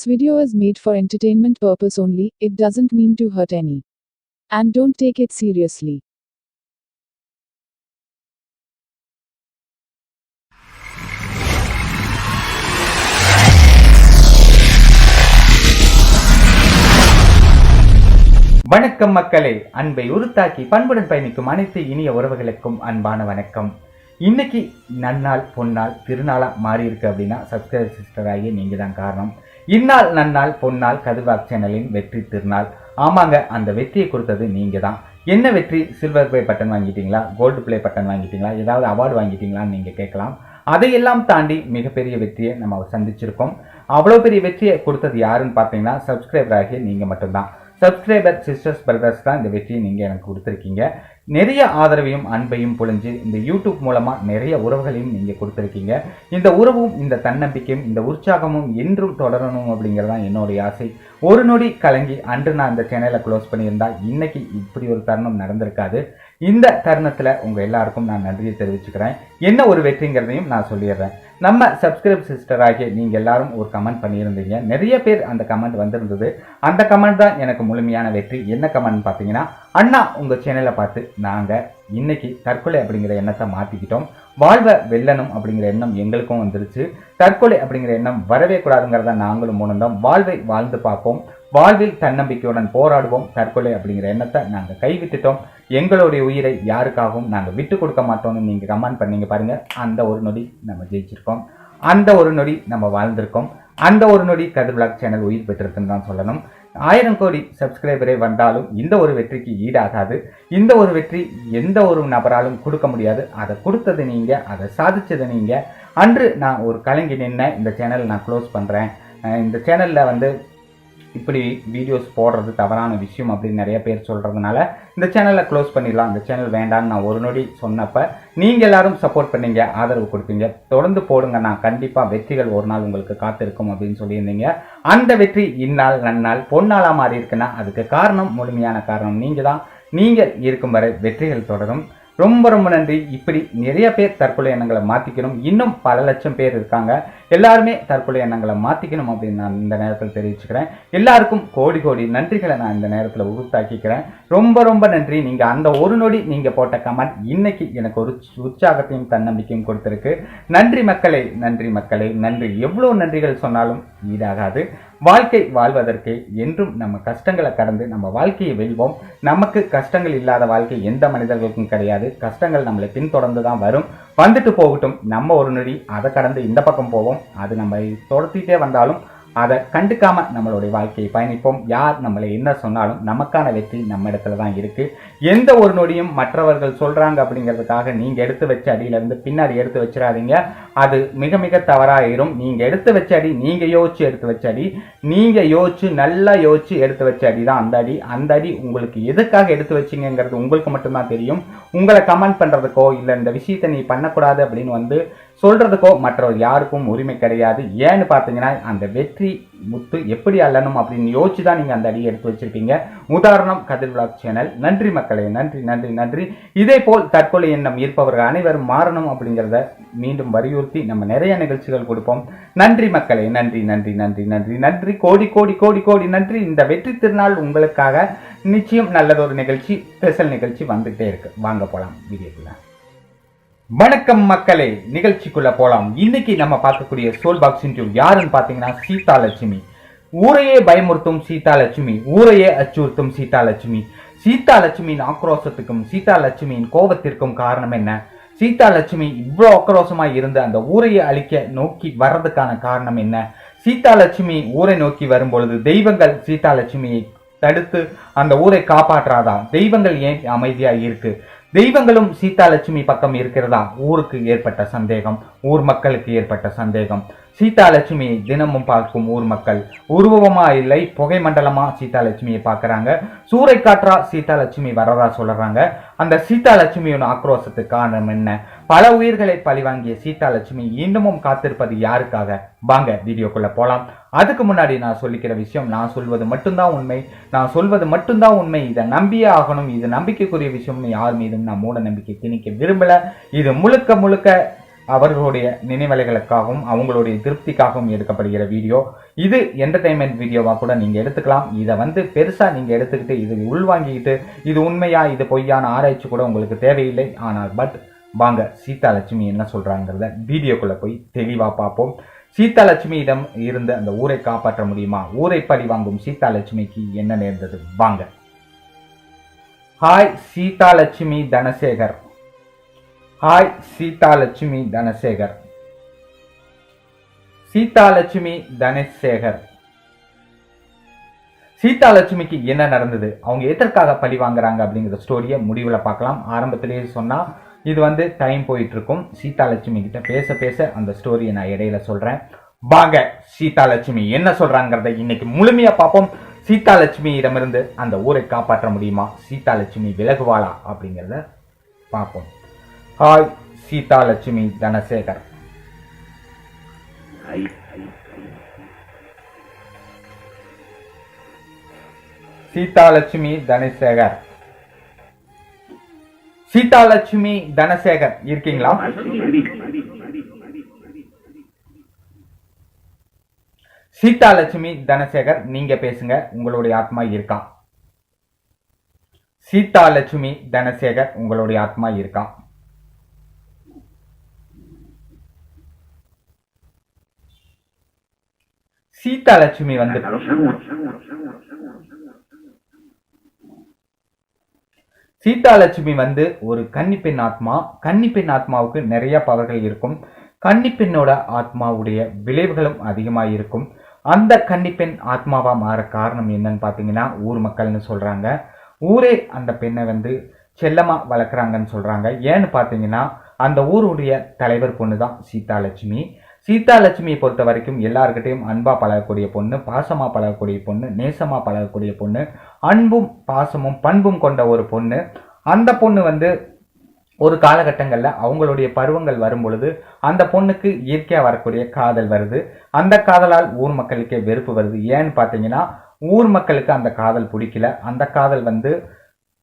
This video is made for entertainment purpose only, it doesn't mean to hurt any. And don't take it seriously. வணக்கம் மக்களே அன்பை உருத்தாக்கி பண்புடன் பயணிக்கும் அனைத்து இனிய உறவுகளுக்கும் அன்பான வணக்கம் இன்னைக்கு நன்னாள் பொன்னாள் திருநாளா மாறி இருக்கு அப்படின்னா சப்ஸ்கிரைபர் சிஸ்டர் நீங்கள் தான் காரணம் இந்நாள் நன்னாள் பொன்னாள் கதிர்வாக் சேனலின் வெற்றி திருநாள். ஆமாங்க அந்த வெற்றியை கொடுத்தது நீங்க தான் என்ன வெற்றி? சில்வர் பிளே பட்டன் வாங்கிட்டீங்களா? கோல்டு பிளே பட்டன் வாங்கிட்டீங்களா? ஏதாவது அவார்டு வாங்கிட்டீங்களான்னு நீங்க கேட்கலாம். அதையெல்லாம் தாண்டி மிகப்பெரிய வெற்றியை நம்ம சந்திச்சிருக்கோம். அவ்வளோ பெரிய வெற்றியை கொடுத்தது யாருன்னு பார்த்தீங்கன்னா சப்ஸ்கிரைபர் ஆகிய நீங்கள் மட்டும்தான். சப்ஸ்கிரைபர் சிஸ்டர்ஸ் பிரதர்ஸ் தான் இந்த வெற்றியை நீங்கள் எனக்கு கொடுத்துருக்கீங்க. நிறைய ஆதரவையும் அன்பையும் பொழிஞ்சு இந்த யூடியூப் மூலமாக நிறைய உறவுகளையும் நீங்கள் கொடுத்துருக்கீங்க. இந்த உறவும் இந்த தன்னம்பிக்கையும் இந்த உற்சாகமும் என்றும் தொடரணும் அப்படிங்கிறது தான் என்னுடைய ஆசை. ஒரு நொடி கலங்கி அன்று நான் இந்த சேனலை க்ளோஸ் பண்ணியிருந்தா இன்னைக்கு இப்படி ஒரு தருணம் நடந்திருக்காது. இந்த தருணத்தில் உங்கள் எல்லாருக்கும் நான் நன்றியை தெரிவிச்சுக்கிறேன். என்ன ஒரு வெற்றிங்கிறதையும் நான் சொல்லிடுறேன். நம்ம சப்ஸ்கிரைப் சிஸ்டர் ஆகிய நீங்கள் எல்லாரும் ஒரு கமெண்ட் பண்ணியிருந்தீங்க. நிறைய பேர் அந்த கமெண்ட் வந்திருந்தது. அந்த கமெண்ட் தான் எனக்கு முழுமையான வெற்றி. என்ன கமெண்ட் பார்த்தீங்கன்னா அண்ணா உங்கள் சேனலை பார்த்து நாங்கள் இன்னைக்கு தற்கொலை அப்படிங்கிற எண்ணத்தை மாற்றிக்கிட்டோம் வாழ்வை வெல்லணும் அப்படிங்கிற எண்ணம் எங்களுக்கும் வந்துருச்சு. தற்கொலை அப்படிங்கிற எண்ணம் வரவே கூடாதுங்கிறத நாங்களும் உணர்ந்தோம். வாழ்வை வாழ்ந்து பார்ப்போம். வாழ்வில் தன்னம்பிக்கையுடன் போராடுவோம். தற்கொலை அப்படிங்கிற எண்ணத்தை நாங்கள் கைவிட்டுட்டோம். எங்களுடைய உயிரை யாருக்காகவும் நாங்கள் விட்டு கொடுக்க மாட்டோம்னு நீங்கள் கமெண்ட் பண்ணீங்க பாருங்கள் அந்த ஒரு நொடி நம்ம ஜெயிச்சிருக்கோம். அந்த ஒரு நொடி நம்ம வாழ்ந்திருக்கோம். அந்த ஒரு நொடி கதிர் விளாக் சேனல் உயிர் பெற்றிருக்குன்னு தான் சொல்லணும். ஆயிரம் கோடி சப்ஸ்கிரைபரே வந்தாலும் இந்த ஒரு வெற்றிக்கு ஈடாகாது. இந்த ஒரு வெற்றி எந்த ஒரு நபராலும் கொடுக்க முடியாது. அதை கொடுத்தது நீங்கள் அதை சாதிச்சது நீங்கள் அன்று நான் ஒரு கலங்கி நின்ன இந்த சேனல் நான் க்ளோஸ் பண்ணுறேன் இந்த சேனலில் வந்து இப்படி வீடியோஸ் போடுறது தவறான விஷயம் அப்படின்னு நிறைய பேர் சொல்கிறதுனால இந்த சேனலை க்ளோஸ் பண்ணிடலாம். இந்த சேனல் வேண்டாம்னு நான் ஒரு நொடி சொன்னப்போ நீங்கள் எல்லாரும் சப்போர்ட் பண்ணீங்க ஆதரவு கொடுப்பீங்க. தொடர்ந்து போடுங்க நான் கண்டிப்பாக வெற்றிகள் ஒரு நாள் உங்களுக்கு காத்திருக்கும் அப்படின்னு சொல்லியிருந்தீங்க. அந்த வெற்றி இந்நாள் நன்னாள் பொன்னாளாக மாறி இருக்குன்னா அதுக்கு காரணம் முழுமையான காரணம் நீங்கள் தான் நீங்கள் இருக்கும் வரை வெற்றிகள் தொடரும். ரொம்ப ரொம்ப நன்றி. இப்படி நிறைய பேர் தற்கொலை எண்ணங்களை மாற்றிக்கணும் இன்னும் பல லட்சம் பேர் இருக்காங்க. எல்லாருமே தற்கொலை எண்ணங்களை மாற்றிக்கணும் அப்படின்னு நான் இந்த நேரத்தில் தெரிவிச்சுக்கிறேன். எல்லாருக்கும் கோடி கோடி நன்றிகளை நான் இந்த நேரத்தில் உறுத்தாக்கிக்கிறேன். ரொம்ப ரொம்ப நன்றி. நீங்கள் அந்த ஒரு நொடி நீங்கள் போட்ட கமெண்ட் இன்னைக்கு எனக்கு ஒரு உற்சாகத்தையும் தன்னம்பிக்கையும் கொடுத்துருக்கு. நன்றி மக்களே நன்றி மக்களே. நன்றி. எவ்வளோ நன்றிகள் சொன்னாலும் ஈடாகாது. வாழ்க்கை வாழ்வதற்கு என்றும் நம்ம கஷ்டங்களை கடந்து நம்ம வாழ்க்கையை வெல்வோம். நமக்கு கஷ்டங்கள் இல்லாத வாழ்க்கை எந்த மனிதர்களுக்கும் கிடையாது. கஷ்டங்கள் நம்மளை பின்தொடர்ந்து தான் வரும். வந்துட்டு போகட்டும். நம்ம ஒரு நொடி அதை கடந்து இந்த பக்கம் போவோம். அது நம்ம தொடர்த்திட்டே வந்தாலும் அதை கண்டுக்காம நம்மளுடைய வாழ்க்கையை பயணிப்போம். யார் நம்மளை என்ன சொன்னாலும் நமக்கான வெற்றி நம்ம இடத்துல தான் இருக்கு. எந்த ஒரு நொடியும் மற்றவர்கள் சொல்றாங்க அப்படிங்கிறதுக்காக நீங்க எடுத்து வச்ச அடியில இருந்து பின்னாடி எடுத்து வச்சிடாதீங்க. அது மிக மிக தவறாயிரும். நீங்க எடுத்து வச்ச அடி நீங்க யோசிச்சு எடுத்து வச்ச அடி நீங்க யோசிச்சு நல்லா யோசிச்சு எடுத்து வச்ச அடி தான் அந்த அடி. அந்த அடி உங்களுக்கு எதுக்காக எடுத்து வச்சிங்கிறது உங்களுக்கு மட்டும்தான் தெரியும். உங்களை கமெண்ட் பண்றதுக்கோ இல்லை இந்த விஷயத்தை நீ பண்ணக்கூடாது அப்படின்னு வந்து சொல்றதுக்கோ மற்றவர் யாருக்கும் உரிமை கிடையாது. ஏன்னு பார்த்தீங்கன்னா அந்த வெற்றி முத்து எப்படி அல்லணும் அப்படின்னு யோசிச்சு தான் நீங்கள் அந்த அடியை எடுத்து வச்சிருக்கீங்க. உதாரணம் கதிர் விளாக் சேனல். நன்றி மக்களே நன்றி நன்றி நன்றி. இதே போல் தற்கொலை எண்ணம் இருப்பவர்கள் அனைவரும் மாறணும் அப்படிங்கிறத மீண்டும் வலியுறுத்தி நம்ம நிறைய நிகழ்ச்சிகள் கொடுப்போம். நன்றி மக்களே நன்றி நன்றி நன்றி நன்றி நன்றி. கோடி கோடி கோடி கோடி நன்றி. இந்த வெற்றி திருநாள் உங்களுக்காக நிச்சயம் நல்லதொரு நிகழ்ச்சி ஸ்பெஷல் நிகழ்ச்சி வந்துகிட்டே இருக்கு. வாங்க போகலாம் வீடியோக்குள்ள. வணக்கம் மக்களே நிகழ்ச்சிக்குள்ள போலாம். இன்னைக்கு நம்ம பார்க்கக்கூடிய சோல் பாக்ஸ் இன்டர்வியூ யாருன்னு பாத்தீங்கன்னா சீதா லட்சுமி. ஊரையே பயமுறுத்தும் சீதா லட்சுமி ஊரையே அச்சுறுத்தும் சீதா லட்சுமி. சீதா லட்சுமியின் ஆக்ரோஷத்துக்கும் சீதா லட்சுமியின் கோபத்திற்கும் காரணம் என்ன? சீதா லட்சுமி இவ்வளோ ஆக்ரோஷமா இருந்து அந்த ஊரையை அழிக்க நோக்கி வர்றதுக்கான காரணம் என்ன? சீதா லட்சுமி ஊரை நோக்கி வரும்பொழுது தெய்வங்கள் சீதா லட்சுமியை தடுத்து அந்த ஊரை காப்பாற்றாதா? தெய்வங்கள் ஏன் அமைதியா இருக்கு? தெய்வங்களும் சீதாலட்சுமி பக்கம் இருக்கிறதா? ஊருக்கு ஏற்பட்ட சந்தேகம் ஊர் மக்களுக்கு ஏற்பட்ட சந்தேகம். சீதாலட்சுமியை தினமும் பார்க்கும் ஊர் மக்கள். உருவமா இல்லை புகை மண்டலமா? சீதாலட்சுமியை பார்க்குறாங்க. சூறை காற்றா? சீதாலட்சுமி வரதா சொல்கிறாங்க அந்த சீதாலட்சுமியோட ஆக்ரோஷத்துக்கு காரணம் என்ன? பல உயிர்களை பழிவாங்கிய சீதாலட்சுமி இன்னமும் காத்திருப்பது யாருக்காக? வாங்க வீடியோக்குள்ள போலாம். அதுக்கு முன்னாடி நான் சொல்லிக்கிற விஷயம் நான் சொல்வது மட்டும்தான் உண்மை. நான் சொல்வது மட்டும்தான் உண்மை. இதை நம்பியே ஆகணும். இது நம்பிக்கைக்குரிய விஷயம் யார் மீதும் நான் மூட நம்பிக்கை திணிக்க விரும்பல. இது முழுக்க முழுக்க அவர்களுடைய நினைவலைகளுக்காகவும் அவங்களுடைய திருப்திக்காகவும் எடுக்கப்படுகிற வீடியோ. இது என்டர்டைன்மெண்ட் வீடியோவாக கூட நீங்கள் எடுத்துக்கலாம். இதை வந்து பெருசாக நீங்கள் எடுத்துக்கிட்டு இது உள்வாங்கிக்கிட்டு இது உண்மையா இது பொய்யான ஆராய்ச்சி கூட உங்களுக்கு தேவையில்லை. ஆனால் பட் வாங்க சீதா லட்சுமி என்ன சொல்கிறாங்கிறத வீடியோக்குள்ளே போய் தெளிவாக பார்ப்போம். சீதா லட்சுமியிடம் இருந்த அந்த ஊரை காப்பாற்ற முடியுமா? ஊரை பழி வாங்கும் சீதா லட்சுமிக்கு என்ன நேர்ந்தது? வாங்க. ஹாய் சீதா லட்சுமி தனசேகர். ஹாய் சீதாலட்சுமி தனசேகர் சீதாலட்சுமி தனசேகர் சீதாலட்சுமிக்கு என்ன நடந்தது? அவங்க எதற்காக பழி வாங்குறாங்க அப்படிங்கிற ஸ்டோரியை முடிவில் பார்க்கலாம். ஆரம்பத்திலேயே சொன்னால் இது வந்து டைம் போயிட்டு இருக்கும் கிட்ட பேச பேச அந்த ஸ்டோரியை நான் இடையில சொல்கிறேன் வாங்க சீதாலட்சுமி என்ன சொல்கிறாங்கிறத இன்னைக்கு முழுமையாக பார்ப்போம். சீதாலட்சுமியிடமிருந்து அந்த ஊரை காப்பாற்ற முடியுமா? சீதாலட்சுமி விலகுவாளா அப்படிங்கிறத பார்ப்போம். ஹாய் சீதா லட்சுமி தனசேகர். சீதா லட்சுமி தனசேகர். சீதா லட்சுமி தனசேகர் இருக்கீங்களா? சீதா லட்சுமி தனசேகர் நீங்க பேசுங்க உங்களுடைய ஆத்மா இருக்கா? சீதா லட்சுமி தனசேகர் உங்களுடைய ஆத்மா இருக்கா? சீதா லட்சுமி வந்து சீதா லட்சுமி வந்து ஒரு கன்னிப்பெண் ஆத்மா. கன்னிப்பெண் ஆத்மாவுக்கு நிறைய பவர்கள் இருக்கும். கன்னிப்பெண்ணோட ஆத்மாவுடைய விளைவுகளும் அதிகமாக இருக்கும். அந்த கன்னிப்பெண் ஆத்மாவா மாற காரணம் என்னன்னு பார்த்தீங்கன்னா ஊர் மக்கள்னு சொல்றாங்க. ஊரே அந்த பெண்ணை வந்து செல்லமா வளர்க்குறாங்கன்னு சொல்றாங்க. ஏன்னு பார்த்தீங்கன்னா அந்த ஊருடைய தலைவர் பொண்ணு தான் சீதா லட்சுமி. சீதா லட்சுமியை பொறுத்த வரைக்கும் எல்லாருக்கிட்டையும் அன்பா பழகக்கூடிய பொண்ணு பாசமா பழகக்கூடிய பொண்ணு நேசமா பழகக்கூடிய பொண்ணு அன்பும் பாசமும் பண்பும் கொண்ட ஒரு பொண்ணு. அந்த பொண்ணு வந்து ஒரு காலகட்டங்களில் அவங்களுடைய பருவங்கள் வரும் பொழுது அந்த பொண்ணுக்கு இயற்கையாக வரக்கூடிய காதல் வருது. அந்த காதலால் ஊர் மக்களுக்கே வெறுப்பு வருது. ஏன்னு பார்த்தீங்கன்னா ஊர் மக்களுக்கு அந்த காதல் பிடிக்கல. அந்த காதல் வந்து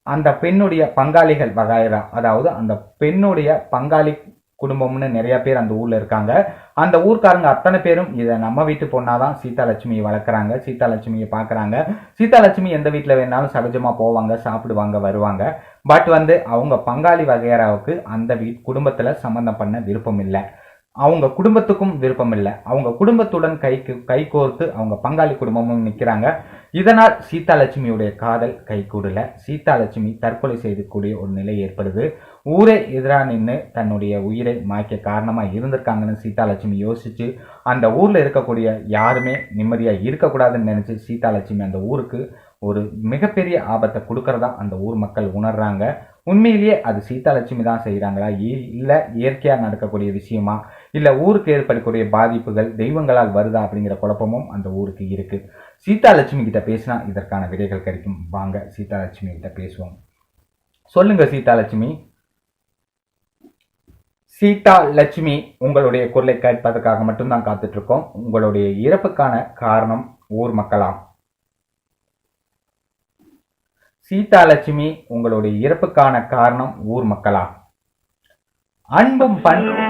அந்த பெண்ணுடைய பங்காளிகள் வகைரா அதாவது அந்த பெண்ணுடைய பங்காளி குடும்பம்னு நிறைய பேர் அந்த ஊரில் இருக்காங்க. அந்த ஊர்க்காரங்க அத்தனை பேரும் இதை நம்ம வீட்டு பொண்ணாதான் தான் லட்சுமியை வளர்க்குறாங்க சீதாலட்சுமியை பார்க்குறாங்க சீதாலட்சுமி எந்த வீட்டில் வேணாலும் சகஜமாக போவாங்க சாப்பிடுவாங்க வருவாங்க. பட் வந்து அவங்க பங்காளி வகையராவுக்கு அந்த வீ குடும்பத்தில் சம்மந்தம் பண்ண விருப்பம் இல்லை. அவங்க குடும்பத்துக்கும் விருப்பம் இல்லை. அவங்க குடும்பத்துடன் கைக்கு கை கோர்த்து அவங்க பங்காளி குடும்பமும் நிற்கிறாங்க இதனால் சீதாலட்சுமியுடைய காதல் கை கூடல லட்சுமி தற்கொலை செய்துக்கூடிய ஒரு நிலை ஏற்படுது. ஊரே எதிராக நின்று தன்னுடைய உயிரை மாய்க்க காரணமாக இருந்திருக்காங்கன்னு சீதாலட்சுமி யோசித்து யோசிச்சு அந்த ஊரில் இருக்கக்கூடிய யாருமே நிம்மதியாக இருக்கக்கூடாதுன்னு நினச்சி சீதாலட்சுமி அந்த ஊருக்கு ஒரு மிகப்பெரிய ஆபத்தை கொடுக்கறதா அந்த ஊர் மக்கள் உணர்றாங்க. உண்மையிலேயே அது சீதாலட்சுமி தான் செய்கிறாங்களா இல்லை இயற்கையாக நடக்கக்கூடிய விஷயமா? இல்லை ஊருக்கு ஏற்படக்கூடிய பாதிப்புகள் தெய்வங்களால் வருதா அப்படிங்கிற குழப்பமும் அந்த ஊருக்கு இருக்குது சீதாலட்சுமி கிட்ட பேசினா இதற்கான விடைகள் கிடைக்கும். வாங்க சீதாலட்சுமி கிட்ட பேசுவோம். சொல்லுங்க சீதாலட்சுமி. சீதா லட்சுமி உங்களுடைய குரலை கேட்பதற்காக மட்டும்தான் காத்துட்டு இருக்கோம் உங்களுடைய இறப்புக்கான காரணம் ஊர் மக்களாம். சீதா லட்சுமி உங்களுடைய இறப்புக்கான காரணம் ஊர் மக்களா அன்பும் பண்பும்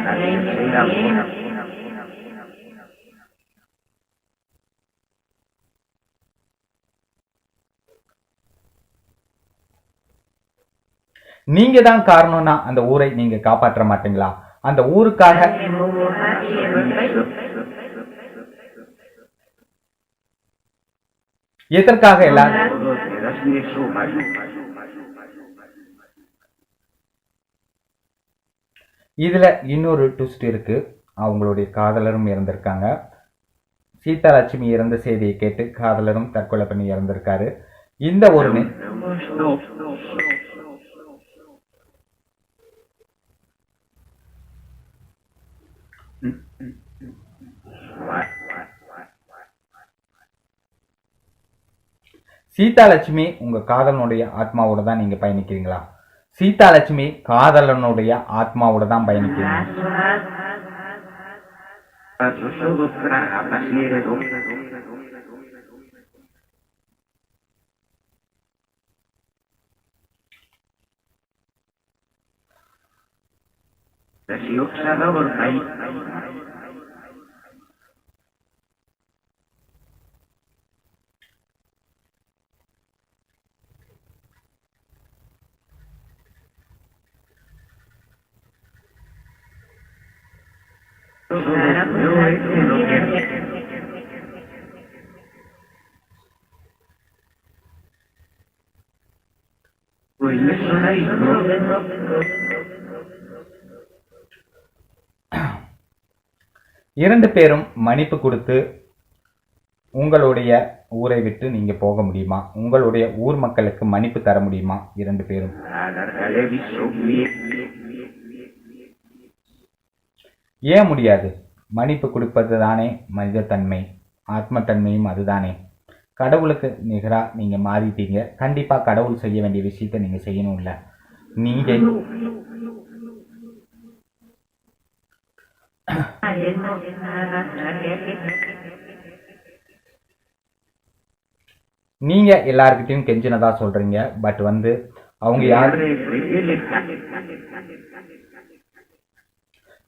நீங்க தான் காரணம்னா அந்த ஊரை நீங்க காப்பாற்ற மாட்டீங்களா? அந்த ஊருக்காக. எதற்காக எல்லாரும்? இதுல இன்னொரு ட்விஸ்ட் இருக்கு. அவங்களுடைய காதலரும் இறந்திருக்காங்க. சீதா லட்சுமி இறந்த செய்தியை கேட்டு காதலரும் தற்கொலை பண்ணி இறந்திருக்காரு. இந்த ஒரு சீதாலட்சுமி சீதா லட்சுமி உங்க காதலனுடைய ஆத்மாவோட தான் நீங்க பயணிக்கிறீங்களா சீதா லட்சுமி காதலனுடைய ஆத்மாவோட தான் பயணிக்கிறீங்க Residuos. இரண்டு பேரும் மன்னிப்பு கொடுத்து உங்களுடைய ஊரை விட்டு நீங்க போக முடியுமா? உங்களுடைய ஊர் மக்களுக்கு மன்னிப்பு தர முடியுமா? இரண்டு பேரும். ஏன் முடியாது? மன்னிப்பு கொடுப்பது தானே மனிதத்தன்மை. ஆத்மத்தன்மையும் அதுதானே. கடவுளுக்கு நிகரா நீங்க மாறிட்டீங்க. கண்டிப்பா கடவுள் செய்ய வேண்டிய விஷயத்தை நீங்க செய்யணும்ல. நீங்க நீங்க எல்லாருக்கிட்டையும் கெஞ்சினதா சொல்றீங்க. பட் வந்து அவங்க யாரு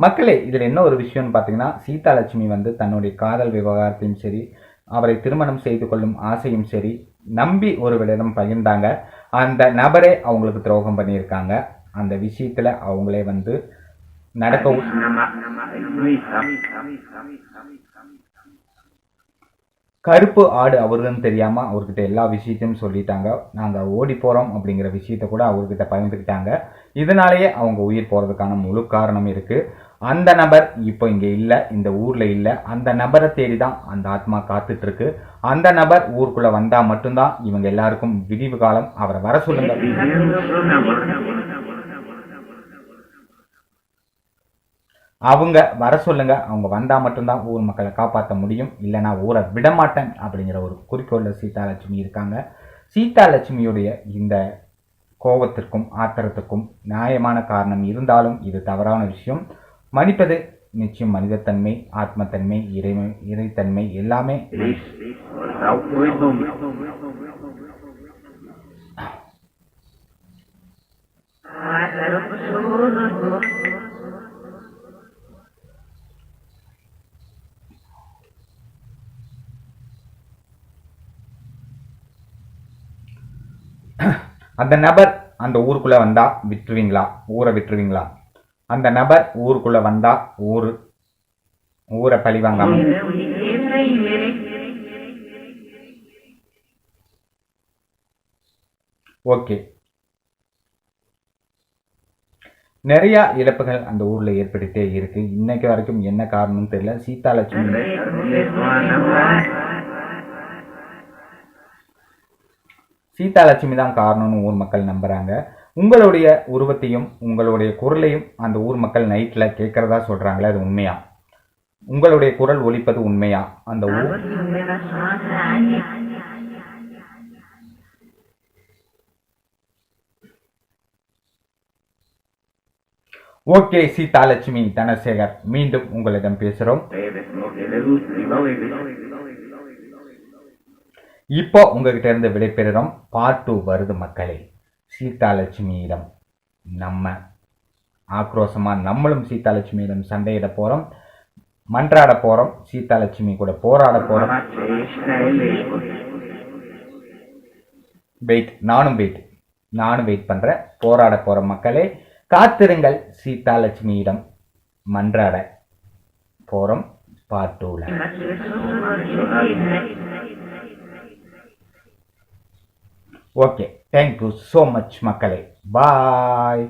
மக்களே இதில் என்ன ஒரு விஷயம்னு பார்த்தீங்கன்னா சீதாலட்சுமி வந்து தன்னுடைய காதல் விவகாரத்தையும் சரி அவரை திருமணம் செய்து கொள்ளும் ஆசையும் சரி நம்பி ஒரு விடம் பகிர்ந்தாங்க. அந்த நபரே அவங்களுக்கு துரோகம் பண்ணியிருக்காங்க. அந்த விஷயத்துல அவங்களே வந்து நடக்கவும் கருப்பு ஆடு அவருன்னு தெரியாம அவர்கிட்ட எல்லா விஷயத்தையும் சொல்லிட்டாங்க. நாங்க ஓடி போறோம் அப்படிங்கிற விஷயத்த கூட அவர்கிட்ட பகிர்ந்துக்கிட்டாங்க. இதனாலேயே அவங்க உயிர் போறதுக்கான முழு காரணம் இருக்கு. அந்த நபர் இப்போ இங்க இல்லை இந்த ஊர்ல இல்லை அந்த நபரை தேடி தான் அந்த ஆத்மா காத்துட்டு இருக்கு அந்த நபர் ஊருக்குள்ள வந்தா மட்டும்தான் இவங்க எல்லாருக்கும் விரிவு காலம் அவரை வர சொல்லுங்க. அவங்க வர சொல்லுங்க அவங்க வந்தா மட்டும்தான் ஊர் மக்களை காப்பாற்ற முடியும் இல்லைனா ஊரை விடமாட்டேன் அப்படிங்கிற ஒரு குறிக்கோளில் சீதாலட்சுமி இருக்காங்க. சீதாலட்சுமியுடைய இந்த கோபத்திற்கும் ஆத்திரத்துக்கும் நியாயமான காரணம் இருந்தாலும் இது தவறான விஷயம். மன்னிப்பது நிச்சயம் மனிதத்தன்மை ஆத்மத்தன்மை இறைமை இறைத்தன்மை எல்லாமே. அந்த நபர் அந்த ஊருக்குள்ள வந்தா விட்டுருவீங்களா ஊரை விட்டுருவீங்களா அந்த நபர் ஊருக்குள்ள வந்தா ஊரு. ஊரை பழி வாங்காம. ஓகே. நிறைய இழப்புகள் அந்த ஊர்ல ஏற்பட்டுட்டே இருக்கு. இன்னைக்கு வரைக்கும் என்ன காரணம்னு தெரியல. சீதாலட்சுமி சீதாலட்சுமி தான் காரணம்னு ஊர் மக்கள் நம்புறாங்க. உங்களுடைய உருவத்தையும் உங்களுடைய குரலையும் அந்த ஊர் மக்கள் நைட்ல கேட்குறதா சொல்றாங்களே அது உண்மையா? உங்களுடைய குரல் ஒலிப்பது உண்மையா? அந்த ஊர் ஓகே சீதாலட்சுமி தனசேகர் மீண்டும் உங்களிடம் பேசுகிறோம் இப்போ உங்ககிட்ட இருந்து விடைபெறுகிறோம். பார்ட் டூ வருது மக்களே. சீதாலட்சுமியிடம் நம்ம ஆக்ரோஷமாக நம்மளும் சீதாலட்சுமியிடம் சண்டையிட போகிறோம் மன்றாட போகிறோம் சீதாலட்சுமி கூட போராட போகிறோம் வெயிட் நானும் வெயிட் நானும் வெயிட் பண்ணுறேன் போராட போகிற மக்களே. காத்திருங்கள் சீதாலட்சுமியிடம் மன்றாட போகிறோம் பார்ட் டூல ஓகே தேங்க்யூ ஸோ மச் மக்களே. பாய்